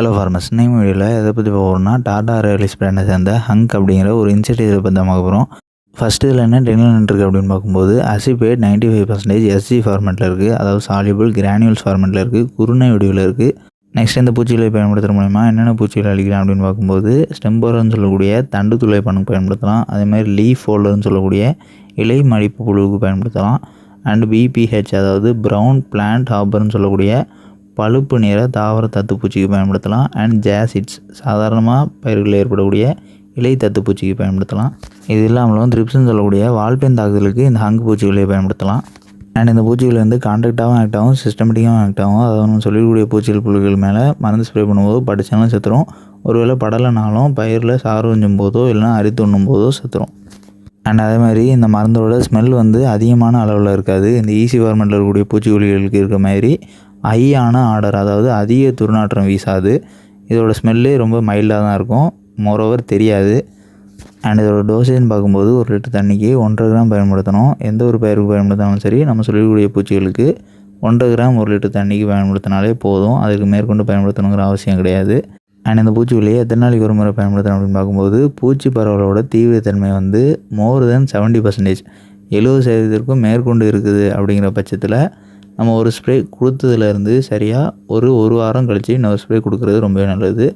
Hello ஃபார்மஸ் name வீடியோவில் எதை பற்றி போகிறோம்னா டாடா ரேலிஸ் பிராண்டை சேர்ந்த ஹங்க் அப்படிங்கிற ஒரு இன்சென்டிவ் பற்றி தான் பார்க்க போகிறோம் ஃபஸ்ட்டு இதில் என்ன டெக்னாலஜி இருக்குது அப்படின்னு பார்க்கும்போது acephate ninety five percentage SG ஃபார்மெட்டில் இருக்குது அதாவது சாலிபிள் கிரானியூல்ஸ் ஃபார்மெட்டில் இருக்குது குருணை வடிவில் இருக்குது நெக்ஸ்ட் இந்த பூச்சிகளை பயன்படுத்துகிற மூலிமா என்னென்ன பூச்சிகளை அழிக்கலாம் அப்படின்னு பார்க்கும்போது ஸ்டெம்போரன்னு சொல்லக்கூடிய தண்டு துளை பண்ணுக்கு பயன்படுத்தலாம் அதேமாதிரி லீஃப் ஃபோல்டர்னு சொல்லக்கூடிய இலை மடிப்பு புழுவுக்கு பயன்படுத்தலாம். அண்ட் பிபிஹெச் அதாவது ப்ரௌன் பிளான்ட் ஹாப்பர்னு சொல்லக்கூடிய பழுப்பு நிற தாவர தத்துப்பூச்சிக்கு பயன்படுத்தலாம். அண்ட் ஜாசிட்ஸ் சாதாரணமாக பயிர்களில் ஏற்படக்கூடிய இலை தத்துப்பூச்சிக்கு பயன்படுத்தலாம். இது இல்லாமலும் த்ரிப்ஸ்னு சொல்லக்கூடிய வால்பென் தாக்குதலுக்கு இந்த ஹங்கு பூச்சிகளை பயன்படுத்தலாம். அண்ட் இந்த பூச்சிகள் வந்து கான்டாக்டாகவும் ஆக்ட் ஆகும் சிஸ்டமேட்டிக்காகவும் ஆக்ட் ஆகும். அதாவது நம்ம சொல்லக்கூடிய பூச்சிகள் புழுகள் மேலே மருந்து ஸ்ப்ரே பண்ணும்போது படித்தாலும் செத்துரும். ஒருவேளை படலைனாலும் பயிரில் சாறு வஞ்சும் போதோ இல்லைனா அரித்து உண்ணும் போதோ செத்துரும். அண்ட் அதே மாதிரி இந்த மருந்தோட ஸ்மெல் வந்து அதிகமான அளவில் இருக்காது. இந்த ஈசி ஃபார்மெட்டில் இருக்கக்கூடிய பூச்சிக்கொல்லிகளுக்கு இருக்கிற மாதிரி ஐயான ஆர்டர் அதாவது அதிக துர்நாற்றம் வீசாது. இதோட ஸ்மெல்லே ரொம்ப மைல்டாக தான் இருக்கும். மோரோவர் தெரியாது. அண்ட் இதோட டோசேஜ்னு பார்க்கும்போது ஒரு லிட்டர் தண்ணிக்கு ஒன்றரை கிராம் பயன்படுத்தணும். எந்த ஒரு பயிருக்கு பயன்படுத்தினாலும் சரி நம்ம சொல்லக்கூடிய பூச்சிகளுக்கு ஒன்றரை கிராம் ஒரு லிட்டர் தண்ணிக்கு பயன்படுத்தினாலே போதும். அதுக்கு மேற்கொண்டு பயன்படுத்தணுங்கிற அவசியம் கிடையாது. அண்ட் இந்த பூச்சிக்கொல்லியை எத்தனை நாளைக்கு ஒரு முறை பயன்படுத்தணும் அப்படின்னு பார்க்கும்போது பூச்சி பரவலோட தீவிரத்தன்மை வந்து மோர் தென் செவன்ட்டி பர்சன்டேஜ் எழுபது சதவீதத்திற்கும் மேற்கொண்டு இருக்குது அப்படிங்கிற பட்சத்தில் நம்ம ஒரு ஸ்ப்ரே கொடுத்ததுலேருந்து சரியாக ஒரு ஒரு வாரம் கழித்து இன்னொரு ஸ்ப்ரே கொடுக்குறது ரொம்பவே நல்லது.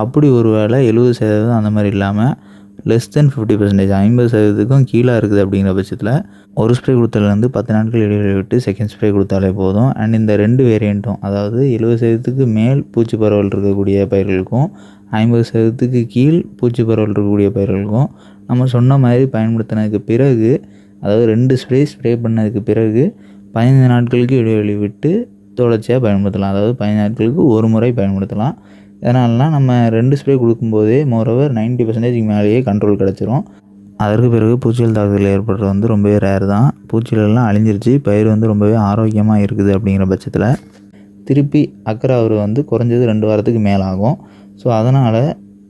அப்படி ஒரு வேளை எழுபது சதவீதம் அந்த மாதிரி இல்லாமல் லெஸ் தென் ஃபிஃப்டி பர்சன்டேஜ் ஐம்பது சதவீதத்துக்கும் கீழே இருக்குது அப்படிங்கிற பட்சத்தில் ஒரு ஸ்ப்ரே கொடுத்ததுலேருந்து பத்து நாட்கள் இடைவெளி விட்டு செகண்ட் ஸ்ப்ரே கொடுத்தாலே போதும். அண்ட் இந்த ரெண்டு வேரியண்ட்டும் அதாவது எழுபது சதவீதத்துக்கு மேல் பூச்சி பரவல் இருக்கக்கூடிய பயிர்களுக்கும் ஐம்பது சதவீதத்துக்கு கீழ் பூச்சி பரவல் இருக்கக்கூடிய பயிர்களுக்கும் நம்ம சொன்ன மாதிரி பயன்படுத்தினதுக்கு பிறகு அதாவது ரெண்டு ஸ்ப்ரே ஸ்ப்ரே பண்ணதுக்கு பிறகு பதினைந்து நாட்களுக்கு இடைவெளி விட்டு தொடர்ச்சியாக பயன்படுத்தலாம். அதாவது பதினைந்து நாட்களுக்கு ஒரு முறை பயன்படுத்தலாம். இதனாலலாம் நம்ம ரெண்டு ஸ்ப்ரே கொடுக்கும்போதே மோரோவர் நைன்ட்டி பர்சன்டேஜ்க்கு மேலேயே கண்ட்ரோல் கிடச்சிரும். அதற்கு பிறகு பூச்சிகள் தாக்குதல் ஏற்படுறது வந்து ரொம்பவே ரேர் தான். பூச்சிகளெல்லாம் அழிஞ்சிருச்சு. பயிர் வந்து ரொம்பவே ஆரோக்கியமாக இருக்குது அப்படிங்கிற பட்சத்தில். திருப்பி அக்கறை அவர் வந்து குறைஞ்சது ரெண்டு வாரத்துக்கு மேலே ஆகும் ஸோ அதனால்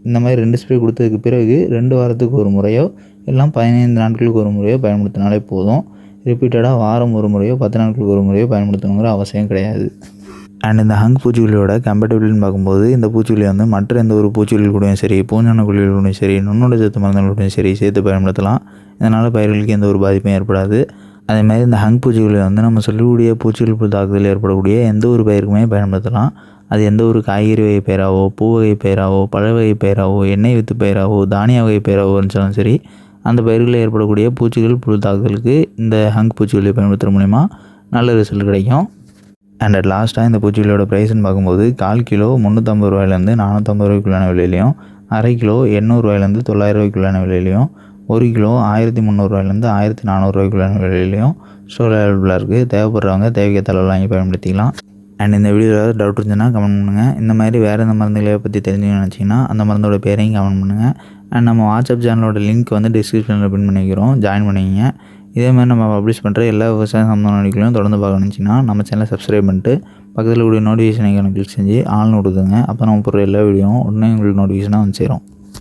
இந்த மாதிரி ரெண்டு ஸ்ப்ரே கொடுத்ததுக்கு பிறகு ரெண்டு வாரத்துக்கு ஒரு முறையோ எல்லாம் பதினைந்து நாட்களுக்கு ஒரு முறையோ பயன்படுத்தினாலே போதும். ரிப்பீட்டடாக வாரம் ஒரு முறையோ பத்து நாட்களுக்கு ஒரு முறையோ பயன்படுத்தணுங்கிற அவசியம் கிடையாது. அண்ட் இந்த ஹங் பூச்சிக்கொல்லியோட கம்பேட்டபிள்னு பார்க்கும்போது இந்த பூச்சிக்கொல்லி வந்து மற்ற எந்த ஒரு பூச்சிக்கொல்லி கூடயும் சரி பூஞ்சான கொல்லிகள் கூடயும் சரி நுண்ணோட சத்து மருந்துகளுடையும் சரி சேர்த்து பயன்படுத்தலாம். இதனால் பயிர்களுக்கு எந்த ஒரு பாதிப்பும் ஏற்படாது. அதேமாதிரி இந்த ஹங் பூச்சிக்கொல்லி வந்து நம்ம சொல்லக்கூடிய பூச்சிகள் புல் தாக்குதல் ஏற்படக்கூடிய எந்த ஒரு பயிருக்குமே பயன்படுத்தலாம். அது எந்த ஒரு காய்கறி வகை பயிராவோ பூ வகை பயிராவோ பழ வகை பயிராவோ எண்ணெய் வித்து பயிராவோ தானிய வகை பயிராவோ இருந்தாலும் சரி அந்த பயிர்களில் ஏற்படக்கூடிய பூச்சிகள் புழு தாக்குதலுக்கு இந்த ஹங் பூச்சிகளை பயன்படுத்துகிற மூலிமா நல்ல ரிசல்ட் கிடைக்கும். அண்ட் அட் லாஸ்ட்டாக இந்த பூச்சிகளோட ப்ரைஸ்ன்னு பார்க்கும்போது கால் கிலோ முந்நூற்றம்பது ரூபாயிலேருந்து நானூற்றம்பது ரூபாய்க்குள்ளான விலையிலையும் அரை கிலோ எண்ணூறுரூவாயிலேருந்து தொள்ளாயிரம் ரூபாய்க்குள்ளான விலையிலையும் ஒரு கிலோ ஆயிரத்தி முந்நூறுரூவாயிலேருந்து ஆயிரத்தி நானூறுரூவாய்க்குள்ளான விலையிலையும் ஸ்டோர் அவைலபிளாக இருக்குது தேவைப்படுறவங்க தேவைக்கேற்ற அளவு வாங்கி பயன்படுத்திக்கலாம். அண்ட் இந்த வீடியோவில் ஏதாவது டவுட் இருந்துச்சுன்னா கமெண்ட் பண்ணுங்கள் இந்த மாதிரி வேறு எந்த மருந்துகளை பற்றி தெரிஞ்சுக்கணும்னு நினச்சிங்கன்னா அந்த மருந்தோட பேரையும் கமெண்ட் பண்ணுங்கள் அண்ட் நம்ம வாட்ஸ்அப் சேனலோட லிங்க் வந்து டிஸ்கிரிப்ஷனில் பின் பண்ணிக்கிறோம். ஜாயின் பண்ணிக்கிங்க. இதே மாதிரி நம்ம பப்ளிஷ் பண்ணுற எல்லா விவசாய சம்பந்தமான வீடியோக்களையும் தொடர்ந்து பார்க்கணுச்சின்னா நம்ம சேனலை சப்ஸ்கிரைப் பண்ணிட்டு பக்கத்தில் கூடிய நோட்டிஃபிகேஷன் ஐக்கான கிளிக் செஞ்சு ஆள்னு கொடுத்துங்க அப்போ நம்ம போடுற எல்லா வீடியோவும் உடனே உங்களுக்கு நோட்டிஃபிகேஷனாக வந்து சேரும்.